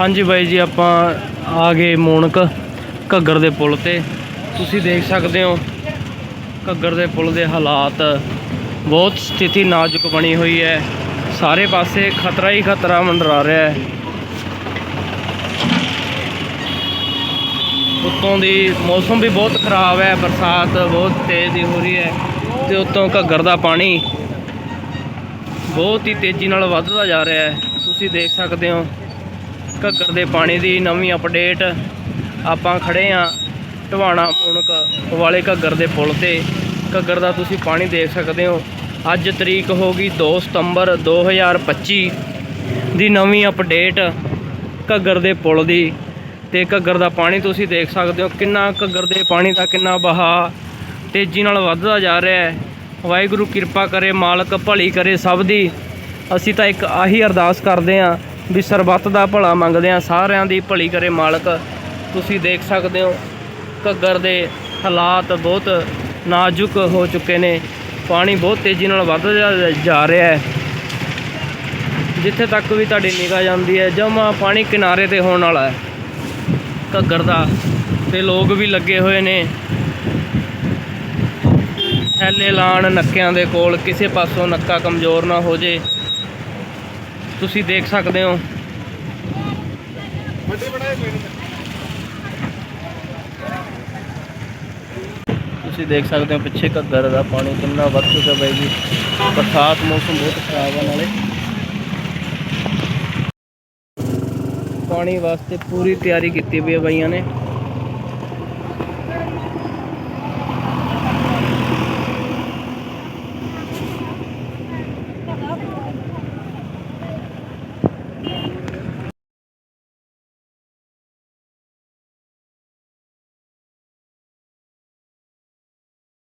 ਹਾਂਜੀ ਬਾਈ ਜੀ, ਆਪਾਂ ਆ ਗਏ ਮੋਣਕ ਘੱਗਰ ਦੇ ਪੁਲ ਤੇ। ਤੁਸੀਂ ਦੇਖ ਸਕਦੇ ਹੋ, ਘੱਗਰ ਦੇ ਪੁਲ ਦੇ ਹਾਲਾਤ ਬਹੁਤ ਸਥਿਤੀ ਨਾਜ਼ੁਕ ਬਣੀ ਹੋਈ ਹੈ। ਸਾਰੇ ਪਾਸੇ ਖਤਰਾ ਹੀ ਖਤਰਾ ਮੰਡਰਾ ਰਿਹਾ ਹੈ। ਉੱਤੋਂ ਦੀ ਮੌਸਮ ਵੀ ਬਹੁਤ ਖਰਾਬ ਹੈ, ਬਰਸਾਤ ਬਹੁਤ ਤੇਜ਼ ਦੀ ਹੋ ਰਹੀ ਹੈ ਤੇ ਉੱਤੋਂ ਘੱਗਰ ਦਾ ਪਾਣੀ ਬਹੁਤ ਹੀ ਤੇਜ਼ੀ ਨਾਲ ਵੱਧਦਾ ਜਾ ਰਿਹਾ ਹੈ। ਤੁਸੀਂ ਦੇਖ ਸਕਦੇ ਹੋ ਘੱਗਰ ਦੇ ਪਾਣੀ ਦੀ ਨਵੀਂ ਅਪਡੇਟ ਆਪਾਂ ਖੜੇ ਆ ਢਵਾਣਾ ਪੁਣਕ ਵਾਲੇ ਘੱਗਰ ਦੇ ਪੁਲ ਤੇ। ਘੱਗਰ ਦਾ ਤੁਸੀਂ ਪਾਣੀ ਦੇਖ ਸਕਦੇ ਹੋ। ਅੱਜ ਤਰੀਕ ਹੋ ਗਈ 2 ਸਤੰਬਰ 2025 ਦੀ ਨਵੀਂ ਅਪਡੇਟ ਘੱਗਰ ਦੇ ਪੁਲ ਦੀ। ਤੇ ਘੱਗਰ ਦਾ ਪਾਣੀ ਤੁਸੀਂ ਦੇਖ ਸਕਦੇ ਹੋ ਕਿੰਨਾ ਘੱਗਰ ਦੇ ਪਾਣੀ ਦਾ ਕਿੰਨਾ ਬਹਾ ਤੇਜ਼ੀ ਨਾਲ ਵੱਧਦਾ ਜਾ ਰਿਹਾ ਹੈ। ਵਾਹਿਗੁਰੂ ਕਿਰਪਾ ਕਰੇ, ਮਾਲਕ ਭਲੀ ਕਰੇ ਸਭ ਦੀ। ਅਸੀਂ ਤਾਂ ਇੱਕ ਆਹੀ ਅਰਦਾਸ ਕਰਦੇ ਹਾਂ ਵੀ ਸਰਬੱਤ ਦਾ ਭਲਾ ਮੰਗਦੇ ਹਾਂ, ਸਾਰਿਆਂ ਦੀ ਭਲੀ ਕਰੇ ਮਾਲਕ। ਤੁਸੀਂ ਦੇਖ ਸਕਦੇ ਹੋ, ਘੱਗਰ ਦੇ ਹਾਲਾਤ ਬਹੁਤ ਨਾਜ਼ੁਕ ਹੋ ਚੁੱਕੇ ਨੇ। ਪਾਣੀ ਬਹੁਤ ਤੇਜ਼ੀ ਨਾਲ ਵੱਧਦਾ ਜਾ- ਜਾ ਰਿਹਾ ਹੈ। ਜਿੱਥੇ ਤੱਕ ਵੀ ਤੁਹਾਡੀ ਨਿਗਾਹ ਜਾਂਦੀ ਹੈ ਜਮਾ ਪਾਣੀ ਕਿਨਾਰੇ ਤੇ ਹੋਣ ਵਾਲਾ ਹੈ। ਘੱਗਰ ਦਾ ਤੇ ਲੋਕ ਵੀ ਲੱਗੇ ਹੋਏ ਨੇ। ਥੈਲੇ ਲਾਣ ਨੱਕਿਆਂ ਦੇ ਕੋਲ, ਕਿਸੇ ਪਾਸੋਂ ਨੱਕਾ ਕਮਜ਼ੋਰ ਨਾ ਹੋ ਜੇ। ਤੁਸੀਂ ਦੇਖ ਸਕਦੇ ਹੋ। ਤੁਸੀਂ ਦੇਖ ਸਕਦੇ ਹੋ ਪਿੱਛੇ ਘੱਗਰ ਦਾ ਪਾਣੀ ਕਿੰਨਾ ਵੱਧ ਚੁੱਕਾ ਹੈ ਜੀ। ਬਰਸਾਤ ਮੌਸਮ ਬਹੁਤ ਖਰਾਬ ਹੈ ਨਾਲੇ। ਪਾਣੀ ਵਾਸਤੇ ਪੂਰੀ ਤਿਆਰੀ ਕੀਤੀ ਹੋਈ ਹੈ ਬਈਆਂ ਨੇ।